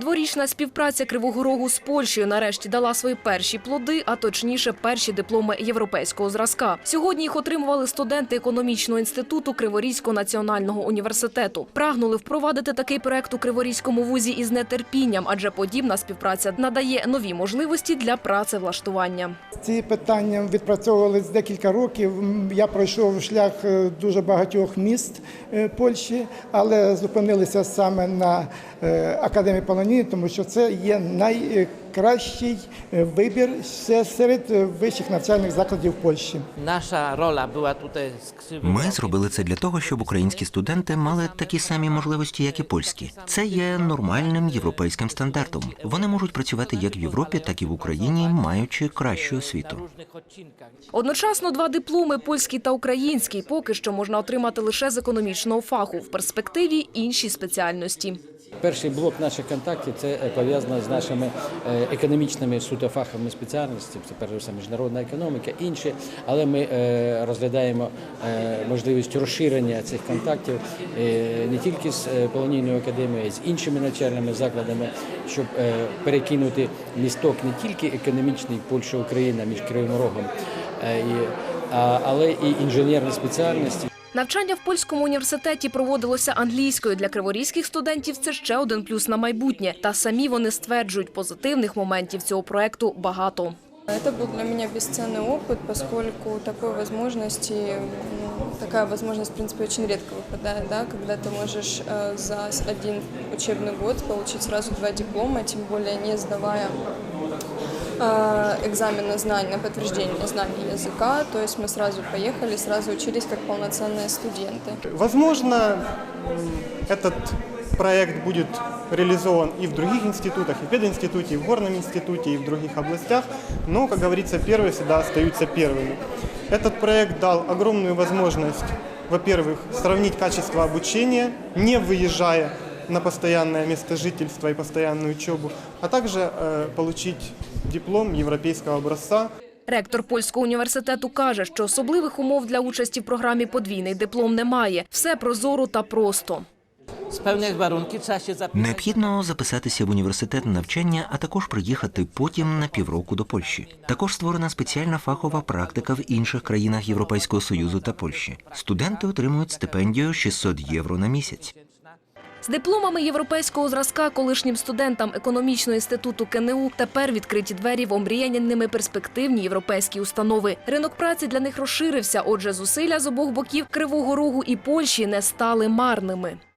Дворічна співпраця Кривого Рогу з Польщею нарешті дала свої перші плоди, а точніше перші дипломи європейського зразка. Сьогодні їх отримували студенти економічного інституту Криворізького національного університету. Прагнули впровадити такий проект у Криворізькому вузі із нетерпінням, адже подібна співпраця надає нові можливості для працевлаштування. Ці питання відпрацьовувалися декілька років. Я пройшов шлях е, дуже багатьох міст е, Польщі, але зупинилися саме на е, академії Полонії, тому що це є найкращий е, вибір ще серед е, вищих навчальних закладів Польщі. Nasza rola była tutaj skrzywą. Ми зробили це для того, щоб українські студенти мали такі самі можливості, як і польські. Це є нормальним європейським стандартом. Вони можуть працювати як в Європі, так і в Україні, маючи кращу освіту. Одночасно два дипломи польський та український поки що можна отримати лише з економічного фаху. В перспективі інші спеціальності. Перший блок наших контактів це е, пов'язано з нашими е, економічними суто фаховими спеціальностями. Це перш все міжнародна економіка, інші. Але ми е, розглядаємо можливість розширення цих контактів не тільки з Полонійною академією, а й з іншими навчальними закладами, щоб перекинути місток не тільки економічний Польща Україна між Кривим Рогом, але і інженерні спеціальності. Навчання в польському університеті проводилося англійською для криворізьких студентів. Це ще один плюс на майбутнє. Та самі вони стверджують, позитивних моментів цього проекту багато. Это был для меня бесценный опыт, поскольку такой возможности, ну, такая возможность, в принципе, очень редко выпадает, да, когда ты можешь э, за с- один учебный год получить сразу два диплома, тем более не сдавая э, экзамен на знание, на подтверждение знаний языка, то есть мы сразу поехали, сразу учились как полноценные студенты. Возможно, этот проект будет реализован и в других институтах, и в пединституте, и в горном институте, и в других областях, но, как говорится, первые всегда остаются первыми. Этот проект дал огромную возможность, во-первых, сравнить качество обучения, не выезжая на постоянное место жительства и постоянную учебу, а также э, получить диплом европейского образца Ректор польського університету каже, що особливих умов для участі в програмі подвійний диплом немає. Все прозоро та просто. Trzeba się zapisać. Необхідно записатися в університет на навчання, а також приїхати потім на півроку до Польщі. Також створена спеціальна фахова практика в інших країнах Європейського союзу та Польщі. Студенти отримують стипендію 600 євро на місяць. З дипломами європейського зразка колишнім студентам економічного інституту КНУ тепер відкриті двері в омріяні ними перспективні європейські установи. Ринок праці для них розширився, отже, зусилля з обох боків Кривого Рогу і Польщі не стали марними.